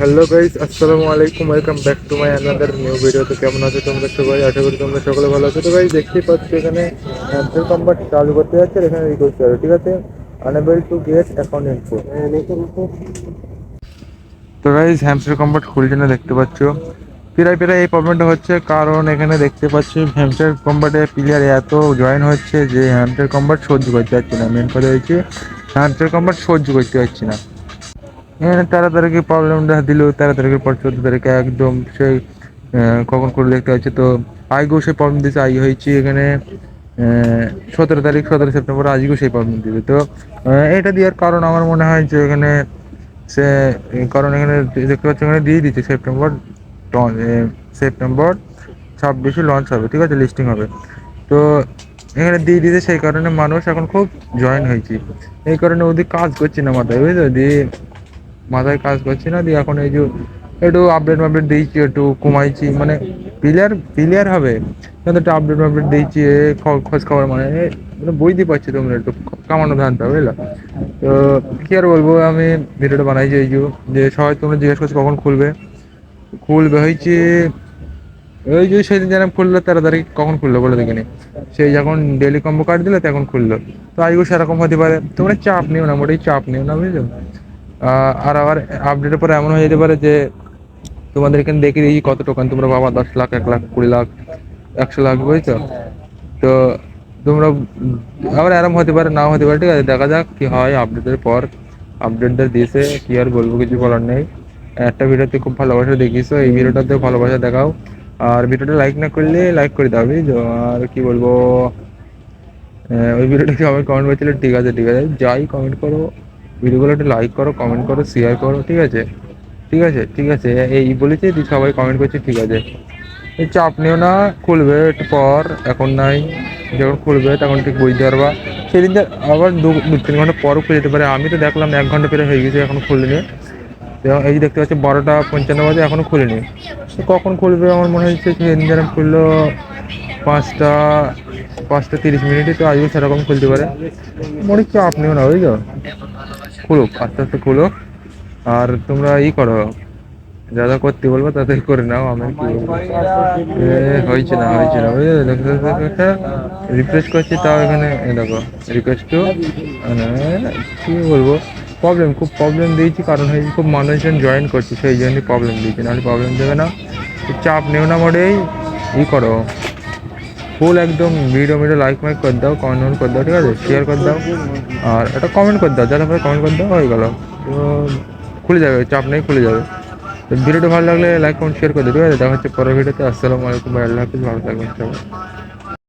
Hello guys আসসালামু আলাইকুম welcome back to my another new video তো কেমন আছো তোমরা সবাই? আশা করি তোমরা সকলে ভালো আছো। তো গাইস দেখতেই পাচ্ছ এখানে অ্যান্সার কম্বাট চালু করতে যাচ্ছে এখানে করতে হবে ঠিক আছে? Unable to get account info তো গাইস হ্যামস্টার কম্বাট খুলছে না দেখতে পাচ্ছ। প্রায় প্রায় এই প্রবলেমটা হচ্ছে, কারণ এখানে দেখতে পাচ্ছি হ্যামস্টার কম্বাটে প্লেয়ার এত জয়েন হচ্ছে যে হ্যামস্টার কম্বাট সহ্য করতে পারছি না। মেন কথা হচ্ছে হ্যামস্টার কম্বাট সহ্য করতে পারছি না। এখানে তেরো তারিখে প্রবলেমটা দিল? তেরো তারিখের পর চোদ্দ তারিখে একদম সেই কখন করে দেখতে পাচ্ছি তো আজকেও সেই প্রবলেম দিয়েছে আই হয়েছে এখানে সতেরো তারিখ, সতেরো সেপ্টেম্বর আজকেও সেই প্রবলেম দিবে। তো এটা দেওয়ার কারণ আমার মনে হয় যে এখানে সে, কারণ এখানে দেখতে পাচ্ছি এখানে দিয়ে দিচ্ছে সেপ্টেম্বর সেপ্টেম্বর ছাব্বিশে লঞ্চ হবে, ঠিক আছে লিস্টিং হবে। তো এখানে দিয়ে দিতে সেই কারণে মানুষ এখন খুব জয়েন হয়েছে। এই কারণে ওদের কাজ করছে না মাথায়, বুঝলো? মাথায় কাজ করছে না, দিয়ে এখন এই যে একটু আপডেট আপডেট দিয়েছি, একটু কমাইছি। মানে প্লেয়ার প্লেয়ার হবে, কিন্তু একটু আপডেট আপডেট দিয়েছি খোঁজ খবর মানে মানে বুঝতে পারছি তোমরা একটু কামানো ধানটা, বুঝলা? তো কী আর বলব, আমি ভিডিওটা বানাইছি এই যে সবাই তোমরা জিজ্ঞেস করছ কখন খুলবে খুলবে হয়েছে ওই যে সেদিন যেন খুললো, তেরো তারিখ কখন খুললো বলে দেখিনি। সেই যখন ডেলি কম্বো কার্ড দিলে, তখন খুললো। তো আজকেও সেরকম হতে পারে, তোমরা চাপ নিও না, মোটেই চাপ নিও না বুঝলো আর আবার আপডেটের পরে এমন হয়ে যেতে পারে যে তোমাদের এখানে দেখে দিই কত টোকেন তোমরা বাবা দশ লাখ, এক লাখ, কুড়ি লাখ, একশো লাখ, বুঝছ? তো তোমরা আবার এরম হতে পারে, নাও হতে পারে, ঠিক আছে? দেখা যাক কি হয় আপডেটের পর। আপডেটটা দিয়েছে, কি আর বলব, কিছু বলার নেই। একটা ভিডিওতে খুব ভালোবাসা দেখিয়েছো, এই ভিডিওটাতে ভালোবাসা দেখাও। আর ভিডিওটা লাইক না করলে লাইক করে দাও আর কি বলব? ওই ভিডিওটাকে আমি কমেন্ট করছিলে, ঠিক আছে ঠিক আছে। যাই কমেন্ট করো ভিডিওগুলো একটু লাইক করো কমেন্ট করো শেয়ার করো, ঠিক আছে? ঠিক আছে ঠিক আছে। এই বলেছি তুই সবাই কমেন্ট করছে, ঠিক আছে। চাপ নিও না, খুলবে একটু পর, এখন নাই। যখন খুলবে তখন ঠিক বুঝতে পারবা। সেদিন আবার দু তিন ঘণ্টা পরও খুলে যেতে পারে। আমি তো দেখলাম এক ঘণ্টা পেরে হয়ে গেছে, এখনও খুলিনি। এই যে দেখতে পাচ্ছি, বারোটা পঞ্চান্ন বাজে এখনও খুলিনি। কখন খুলবে? আমার মনে হচ্ছে সেদিন যেন খুললো পাঁচটা পাঁচটা তিরিশ মিনিটে, তো আজও সেরকম খুলতে পারে। মনে হচ্ছে আপনিও না, বুঝছ? খুলুক আস্তে আস্তে খুলুক আর তোমরা ই করো যা যা করতে বলব তাদের করে নাও আমি হয়েছে না হয়েছে না দেখো, রিফ্রেশ করছি তাও এখানে দেখো রিকোয়েস্ট টু মানে কি বলব? প্রবলেম খুব প্রবলেম দিয়েছি কারণ হয়েছে খুব মানুষজন জয়েন করছে সেই জন্যই প্রবলেম দিয়েছি নাহলে প্রবলেম দেবে না। চাপ নেও না মোটেই ই করো। ফুল একদম ভিডিও ভিডিও লাইক মাইক করে দাও কমেন্ট করে দাও, ঠিক আছে? শেয়ার করে দাও, আর একটা কমেন্ট করে দাও, যারা কমেন্ট করে দাও, হয়ে গেল। তো খুলে যাবে, চাপ নেই, খুলে যাবে। তো ভিডিওটা ভালো লাগলে লাইক কমেন্ট শেয়ার করে দাও, ঠিক আছে? দেখা হচ্ছে পরের ভিডিওতে আসসালামু আলাইকুম ভাই, আল্লাহ হাফিজ, ভালো থাকবেন, সবাই।